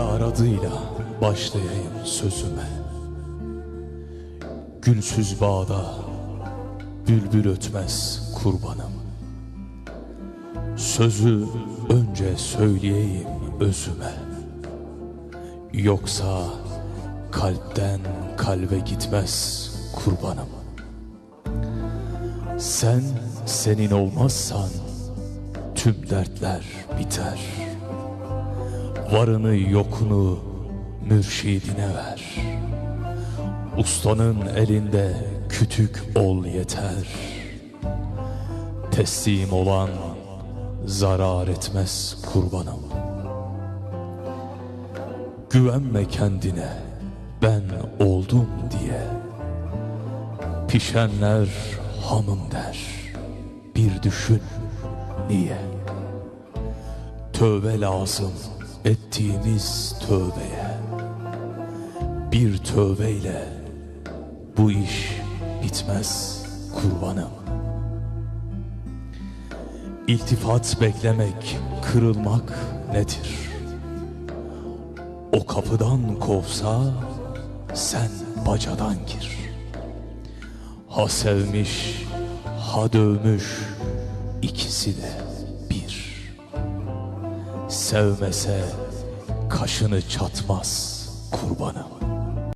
adıyla başlayayım sözüme. Gülsüz bağda bülbül ötmez kurbanım. Sözü önce söyleyeyim özüme. Yoksa kalpten kalbe gitmez kurbanım. Sen senin olmazsan tüm dertler biter Varını yokunu mürşidine ver. Ustanın elinde kütük ol yeter. Teslim olan zarar etmez kurbanım. Güvenme kendine ben oldum diye. Pişenler hanım der Bir düşün niye. Tövbe lazım ettiğimiz tövbeye Bir tövbeyle bu iş bitmez kurbanım İltifat beklemek, kırılmak nedir? O kapıdan kovsa sen bacadan gir. Ha sevmiş, ha dövmüş ikisi de. Sevmese kaşını çatmaz kurbanım.